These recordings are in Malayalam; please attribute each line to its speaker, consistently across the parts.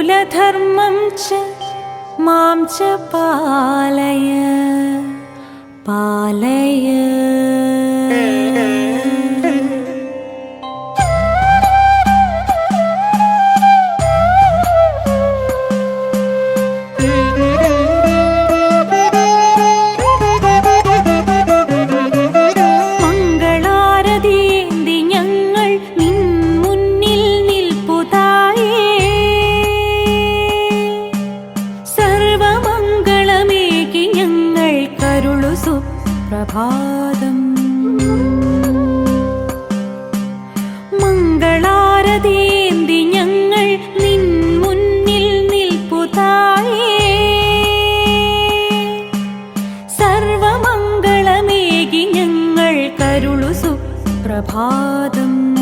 Speaker 1: कुलधर्मं च मां च पालय पालय പ്രഭാതം. മംഗളാരതേന്തി ഞങ്ങൾ നിൻ മുന്നിൽ നിൽപ്പുതായേ. സർവമംഗളമേകി ഞങ്ങൾ കരുളു സുപ്രഭാതം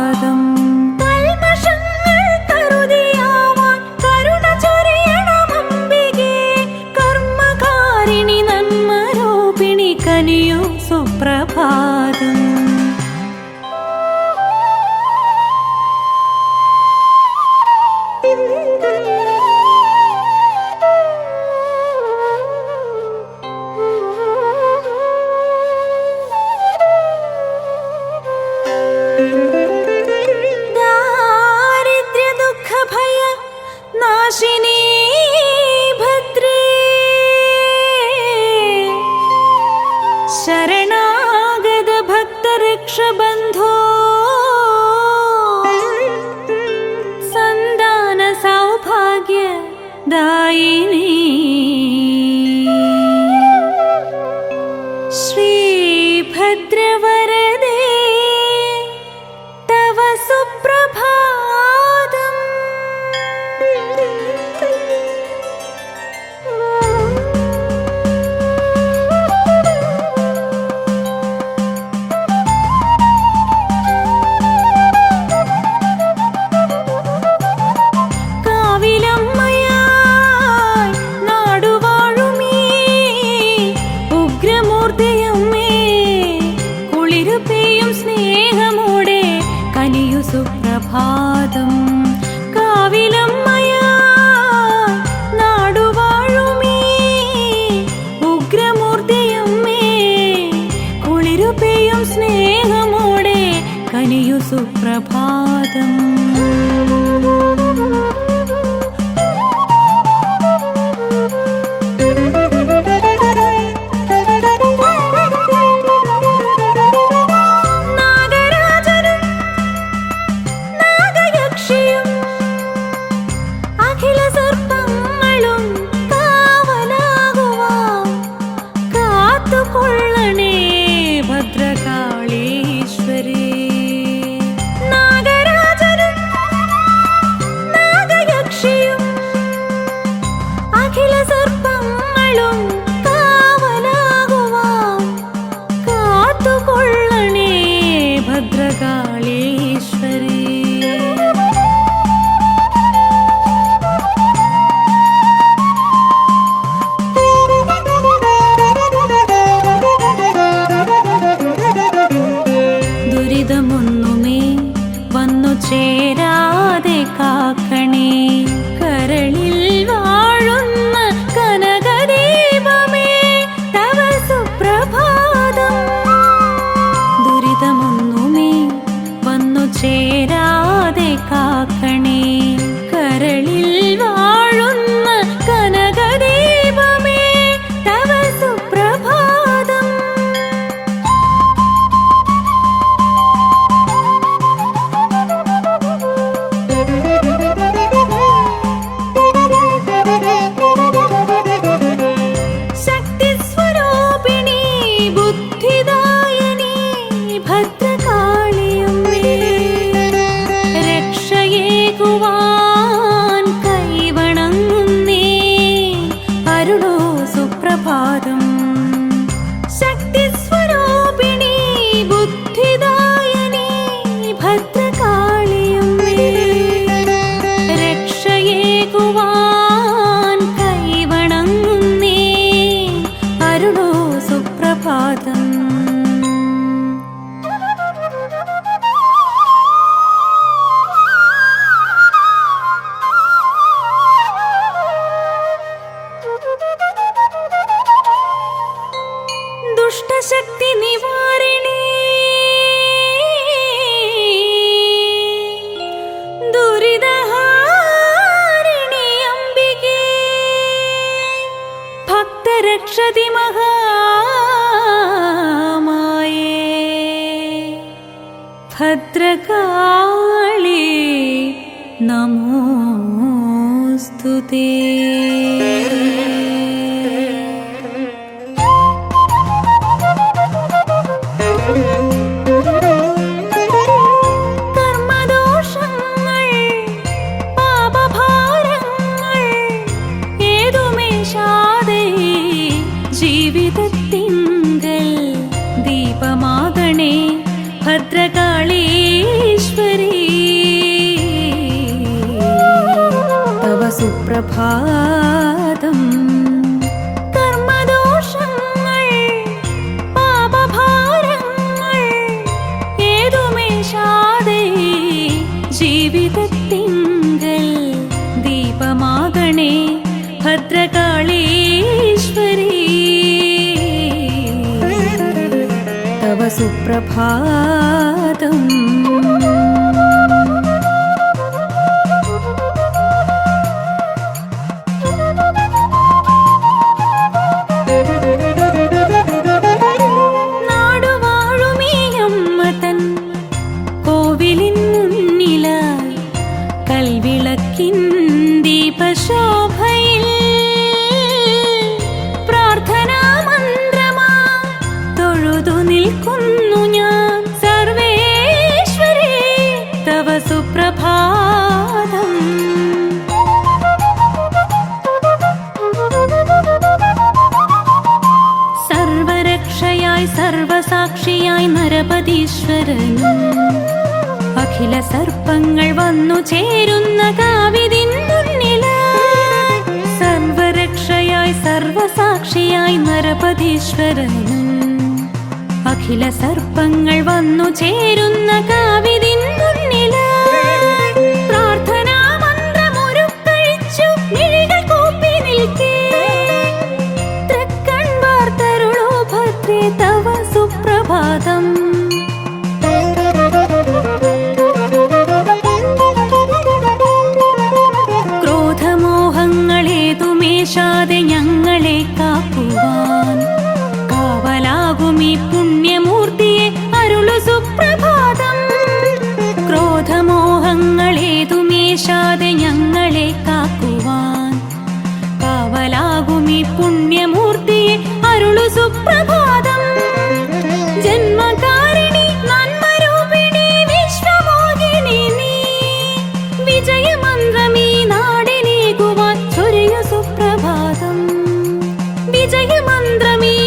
Speaker 1: the moon. शरणागद भक्त सन्दान बन्धो सौभाग्य दायिनी। श्रीभद्रवरदे तव सुप्रभा സ്നേഹമോടെ കനിയു സുപ്രഭാതം. रक्षति महामाये भद्रकाळी नमोऽस्तु ते സുപ്രഭാതം. കർമ്മദോഷങ്ങൾ പാപഭാരങ്ങൾ ഏതുമേശാതെ ജീവിതത്തിങ്കൽ ദീപമാകണേ ഭദ്രകാളീശ്വരി. തവ സുപ്രഭാതം. അഖില സർപ്പങ്ങൾ വന്നു ചേരുന്ന കാവിതിൻ മുന്നിലായി സർവരക്ഷയായി സർവസാക്ഷിയായി നരപതീശ്വരൻ. അഖില സർപ്പങ്ങൾ വന്നു ചേരുന്ന കാവിതിൻ മുന്നിലായി mandra mía.